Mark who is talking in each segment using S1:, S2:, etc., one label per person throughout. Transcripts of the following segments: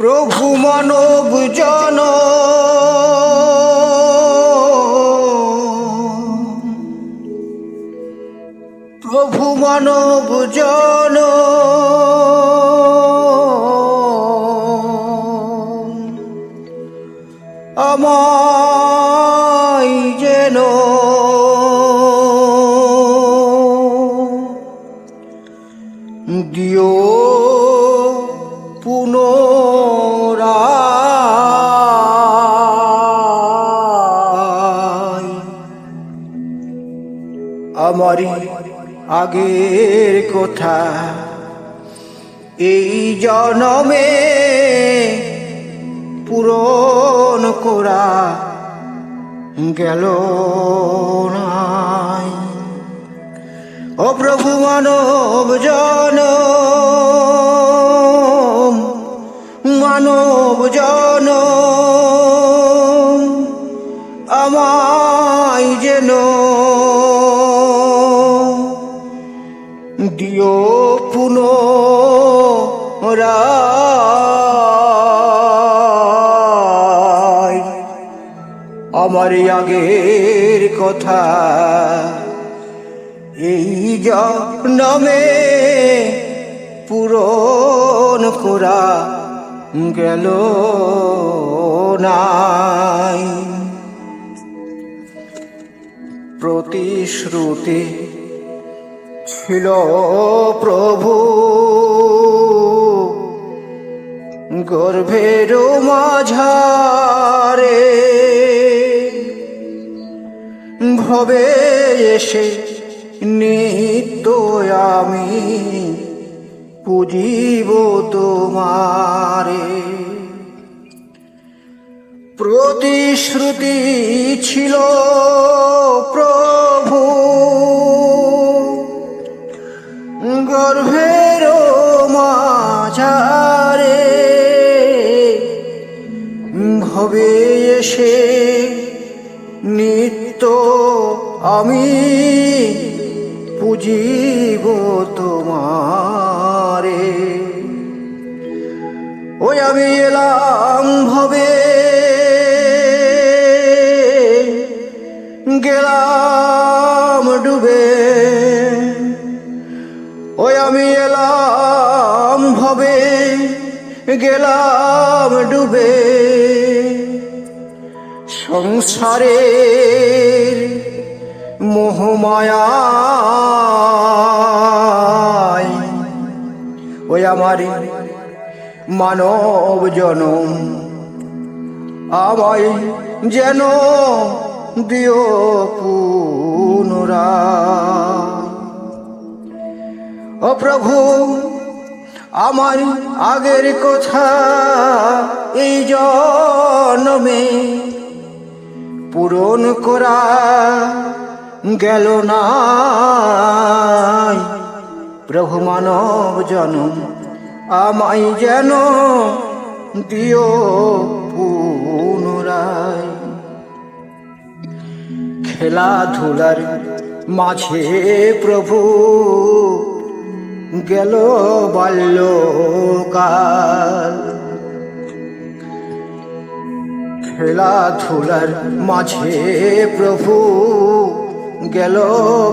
S1: প্রভু মানব জন। প্রভু মানব জন। আমায় যেন দিও। আমারই আগের কথা, এই জনমে পূরণ করা গেল নাই। ও প্রভু মানব জন মানব জন, আমায় যেন দিও পুনরায়। আমার আগের কথা এই জন্মে পূরণ করা গেল নাই। প্রতিশ্রুতি ছিল প্রভু। গর্ভের মাঝারে ভবে এসে নিত্য আমি পুজিব তোমারে। প্রতিশ্রুতি ছিল প্রভু। ভবে এসে নিত্য আমি পুজিব তোমারে। ওই আমি এলাম ভবে গেলাম ডুবে। সংসারের মোহমায়ায় ওই আমারই মানব জনম। আমায় যেন দিও পুনরায়। ও প্রভু আমার আগের কথা, এই জন্মে পূরণ করা গেল না প্রভু মানব জনম, আমায় যেন দিও পুনরায়। খেলাধুলার মাঝে প্রভু গেল বাল্যকাল। খেলাধুলার মাঝে প্রভু গেল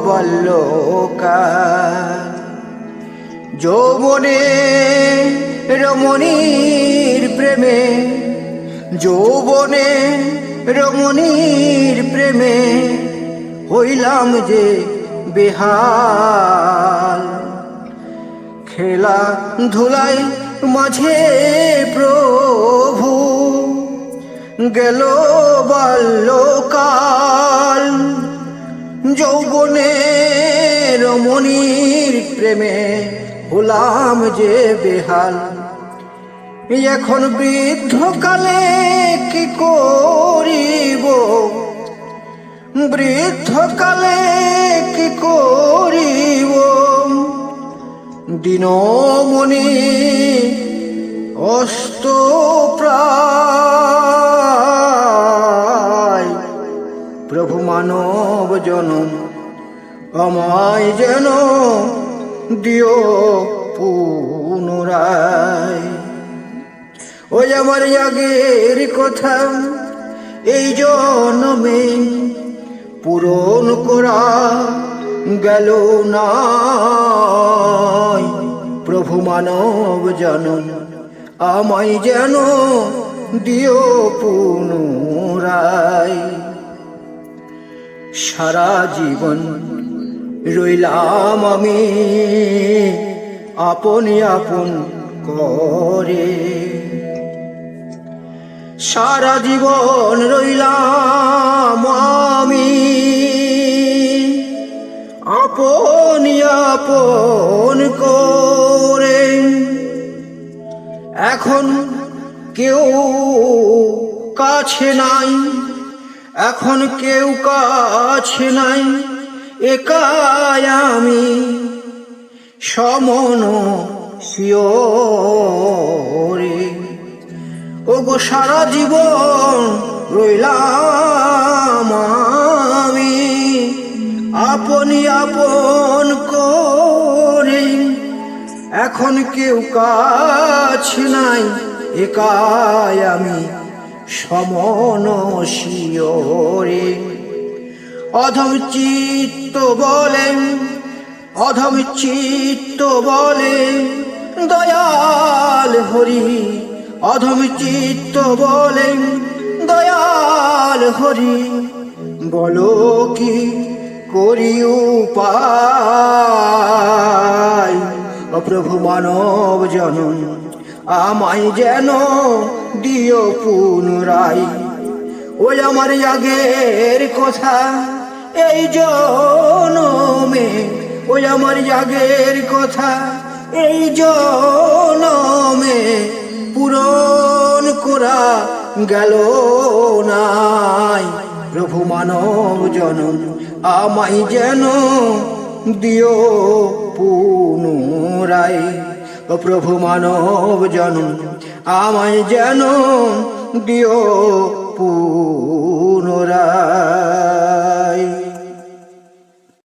S1: বাল্যকাল। যৌবনে রমণীর প্রেমে, যৌবনে রমণীর প্রেমে হইলাম যে বেহাল। খেলা ধুলাই মাঝে প্রভু। গেল বাল্যকাল যৌবনে রমণীর প্রেমে হলাম যে বেহাল। এখন বৃদ্ধকালে কি করিব? বৃদ্ধকালে কি করিব? দিনমণি অস্ত প্রায় প্রভু মানব জনম, আমায় যেন দিও পুনরায়। ওই আমার আগের কথা, এই জন্মে পূরণ করা। গেল না প্রভু মানব জনম আমায় যেন দিও পুনরায়। সারা জীবন রইলাম আমি, আপনি আপন করে। সারা জীবন রইলাম আমি আপনি করে। এখন কেউ কাছে নাই, এখন কেউ কাছে নাই, একাই আমি সমন শিওরে ও গো সারা জীবন রইলাম আপনি আপন করে। এখন কেউ কাছে নাই, একাই আমি সমন শিওরে অধম চিত্ত বলেন অধম চিত্ত বলে, দয়াল হরি। অধম চিত্ত বলে, দয়াল হরি। বলো কি করি উপায়। প্রভু মানব জনম আমায় যেন দিও পুনরায়। ওই আমার আগের কথা, এই জনমে। ওই আমার আগের কথা, এই জনমে। পূরণ করা গেল নাই, প্রভু মানব জনম আমায় যেন দিও পুনরায়। ও প্রভু মানব জনম আমায় যেন দিও পুনরায়।